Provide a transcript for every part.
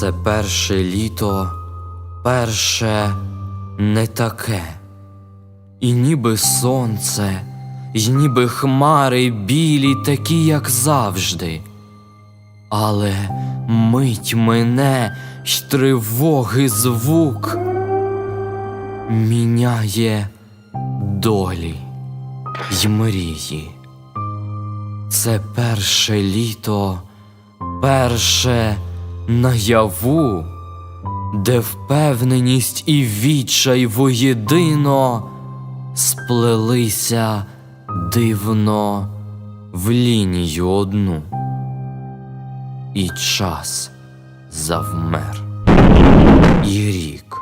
Це перше літо, перше не таке. І ніби сонце, і ніби хмари білі, такі, як завжди. Але мить мене й тривоги звук міняє долі й мрії. Це перше літо, перше наяву, де впевненість і відчай воєдино сплелися дивно в лінію одну, і час завмер, і рік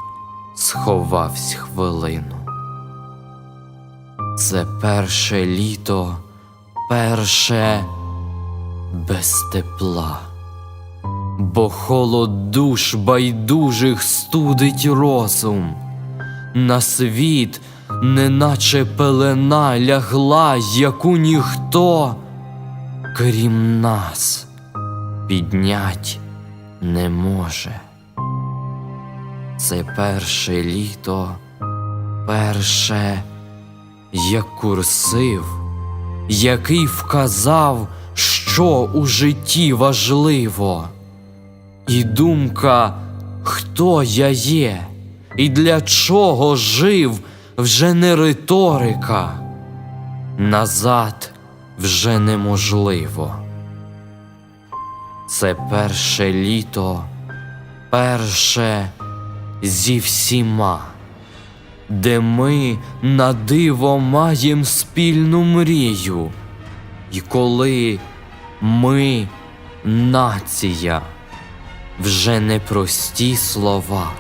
сховавсь хвилину. Це перше літо, перше без тепла, бо холод душ байдужих студить розум, на світ, неначе пелена лягла, яку ніхто, крім нас, піднять не може. Це перше літо, перше як курсив, який вказав, що у житті важливо, і думка, хто я є, і для чого жив, вже не риторика, назад вже неможливо. Це перше літо, перше зі всіма де ми на диво маєм спільну мрію, і коли ми нація, вже не прості слова,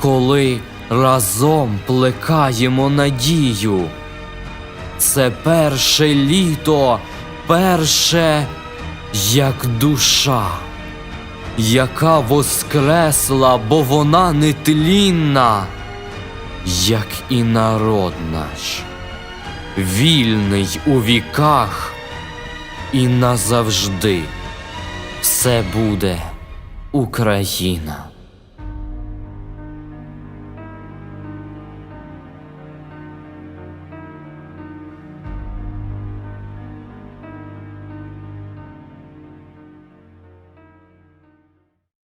коли разом плекаємо надію, це перше літо, перше як душа. Яка воскресла, бо вона нетлінна як і народ наш, вільний у віках і назавжди все буде Україна.